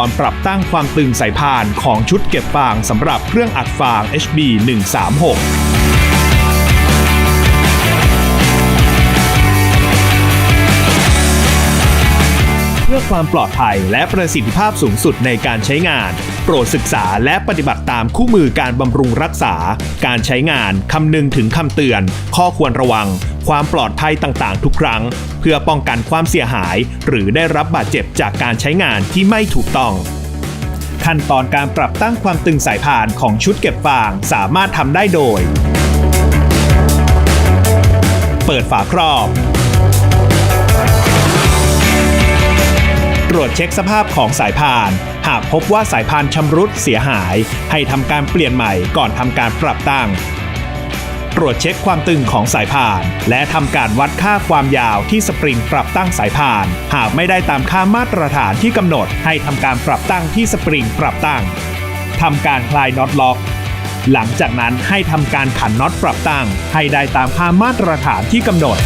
ตอนปรับตั้งความตึงสายพานของชุดเก็บฟางสำหรับเครื่องอัดฟาง HB 136เพื่อความปลอดภัยและประสิทธิภาพสูงสุดในการใช้งาน โปรดศึกษาและปฏิบัติตามคู่มือการบำรุงรักษา การใช้งาน คำนึงถึงคำเตือน ข้อควรระวัง ความปลอดภัยต่างๆ ทุกครั้ง เพื่อป้องกันความเสียหาย หรือได้รับบาดเจ็บจากการใช้งานที่ไม่ถูกต้อง ขั้นตอนการปรับตั้งความตึงสายพานของชุดเก็บฟางสามารถทำได้โดย เปิดฝาครอบตรวจเช็คสภาพของสายพาน หากพบว่าสายพานชำรุดเสียหาย ให้ทำการเปลี่ยนใหม่ก่อนทำการปรับตั้ง ตรวจเช็คความตึงของสายพาน และทำการวัดค่าความยาวที่สปริงปรับตั้งสายพาน หากไม่ได้ตามค่ามาตรฐานที่กำหนด ให้ทำการปรับตั้งที่สปริงปรับตั้งทำการคลายน็อตล็อก หลังจากนั้นให้ทำการขันน็อตปรับตั้ง ให้ได้ตามค่ามาตรฐานที่กำหนด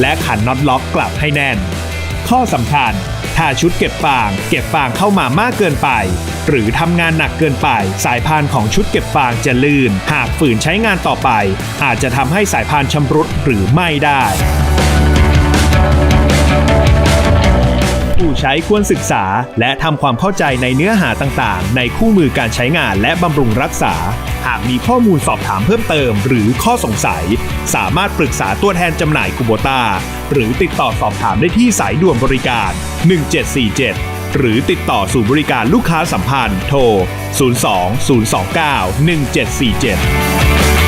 และขันน็อตล็อกกลับให้แน่น ข้อสำคัญ ถ้าชุดเก็บฟาง เก็บฟางเข้ามามากเกินไป หรือทำงานหนักเกินไป สายพานของชุดเก็บฟางจะลื่น หากฝืนใช้งานต่อไป อาจจะทำให้สายพานชำรุดหรือไม้ได้ผู้ใช้ควรศึกษาและทำความเข้าใจในเนื้อหาต่างๆ ในคู่มือการใช้งานและบำรุงรักษา หากมีข้อมูลสอบถามเพิ่มเติม หรือข้อสงสัย สามารถปรึกษาตัวแทนจำหน่ายคูโบตา หรือติดต่อสอบถามได้ที่สายด่วนบริการ 1747 หรือติดต่อสู่บริการลูกค้าสัมพันธ์โทร 02 029 1747